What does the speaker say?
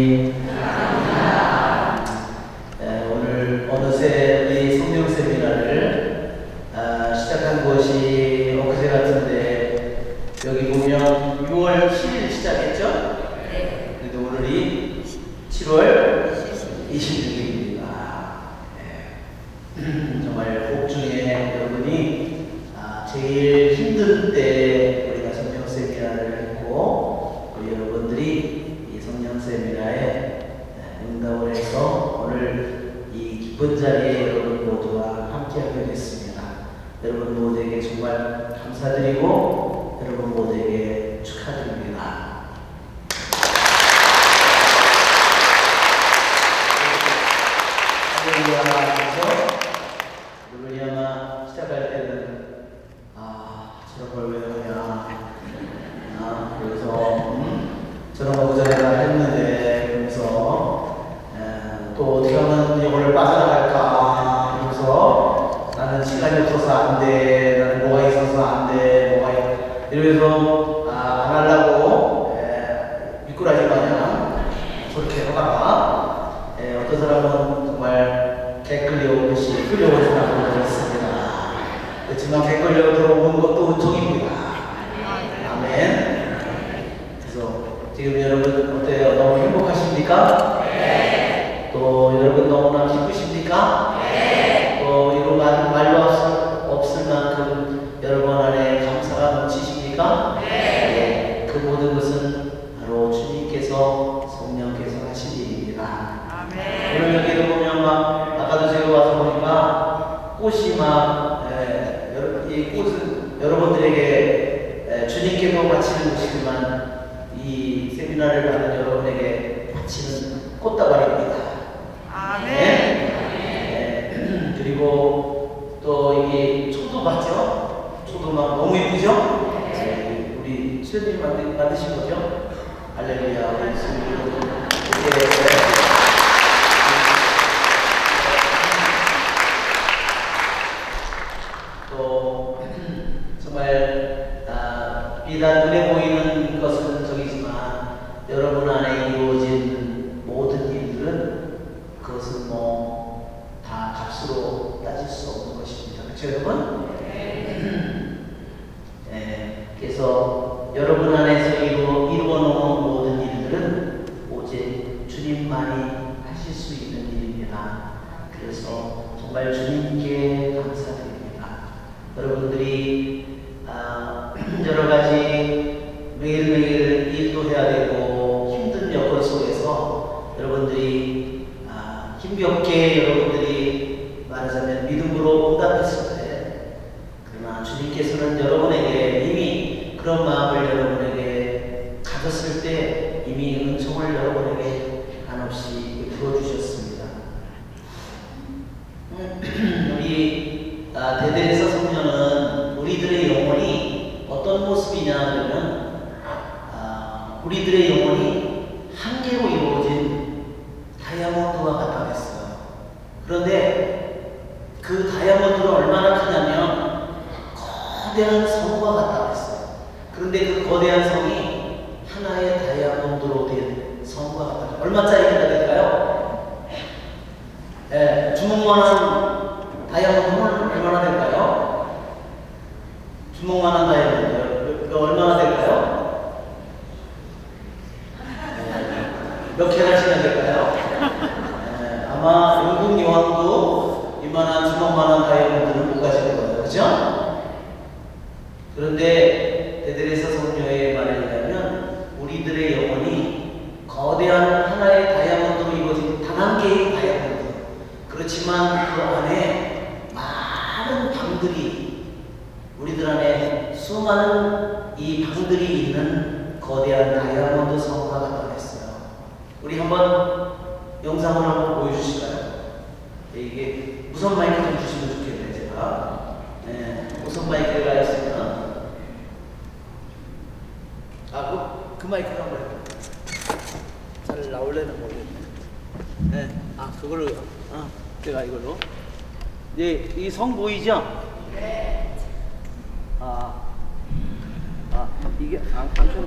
에, 오늘 어느새 우리 성령 세미나를 아, 시작한 것이 엊그제 같은데 여기 보면 6월 10일 시작했죠? 그래도 오늘이 7월 26일입니다. 정말 복 중에 여러분이 아, 제일 힘든 때 우리가 성령 세미나를 했고 우리 여러분들이 이 성령 세미나에 응답을 해서 오늘 이 기쁜 자리에 여러분 모두와 함께하게 됐습니다. 여러분 모두에게 정말 감사드리고 여러분 모두에게 축하드립니다. 할렐루야하면서 여러분이 아마 시작할 때는 아 저런 걸 왜 하냐 아 그래서 음, 저런 거 도전해라 했는데 그러면서 에, 또 어떻게 하면 이거를 빠져나갈까 그러면서 나는 시간이 없어서 안 돼 나는 뭐가 있어서 안 돼 뭐가 있 이러면서 아, 안 하려고 에, 미꾸라지 마냥 저렇게 하다가 에, 어떤 사람은 정말 개 끌려오듯이 끌려오는 사람도 있습니다. 그렇지만 개 끌려 들어오는 것은 바로 주님께서 성령께서 하신 일입니다. 오늘 여기를 보면 막 아까도 제가 와서 보니까 꽃이 막 에, 여러- 이 꽃은 여러분들에게 에, 주님께도 바치는 것이지만 이 세미나를 받은 여러분에게 바치는 꽃다발입니다. 네. 네. 그리고 또 이게 초도 봤죠? 초도 막 너무 예쁘죠? 수현님 만드, 만드신 거죠? 할렐루야. 이렇게 또 정말 아, 비단 눈에 보이는 것은 저기지만 여러분 안에 이루어진 모든 일들은 그것은 뭐 다 값으로 따질 수 없는 것입니다. 그렇죠 여러분? 네, 그래서 여러분 안에서 이루어, 이루어 놓은 모든 일들은 오직 주님만이 하실 수 있는 일입니다. 그래서 정말 주님께 감사드립니다. 여러분들이 아, 여러 가지 매일매일 일도 해야 되고 힘든 여건 속에서 여러분들이 아, 힘겹게 여러분들이 말하자면 믿음으로 응답했을 때 그러나 주님께서는 여러분에게 이미 그런 마음을 여러분에게 가졌을 때 이미 은총을 여러분에게 한없이 부어주셨습니다. 우리 아, 대대에서 성녀는 우리들의 영혼이 어떤 모습이냐 하면 아, 우리들의 영혼이 한 개로 이루어진 다이아몬드와 같다고 했어요. 그런데 그 다이아몬드가 얼마나 크냐면 거대한 성과 같다고 했어요. 그런데 그 거대한 성이 하나의 다이아몬드로 된 성과 같다. 얼마짜리가 될까요? 예, 주먹만한 다이아몬드는 얼마나 될까요? 주먹만한 다이아몬드 몇- 얼마나 될까요? 예, 몇 캐럿이나 될까요? 예, 아마 영국 여왕도 이만한 주먹만한 다이아몬드는 못 가질 거예요, 그렇죠? 그런데 베드레서 성녀의 말에 의하면 우리들의 영혼이 거대한 하나의 다이아몬드로 이루어진 단 한 개의 다이아몬드. 그렇지만 그 안에 많은 방들이 우리들 안에 수많은 이 방들이 있는 거대한 다이아몬드 성과 같다고 했어요. 우리 한번 영상을 한번 보여주실까요? 네, 이게 무선 마이크 좀 주시면 좋겠네요, 제가. 네, 무선 마이크가 있으면. 아, 그, 그 마이크 한번 해요. 잘 나올래는 모르겠네. 네, 아, 그걸로, 아, 제가 이걸로. 네, 이성 보이죠? 네. 아, 아, 이게 안, 안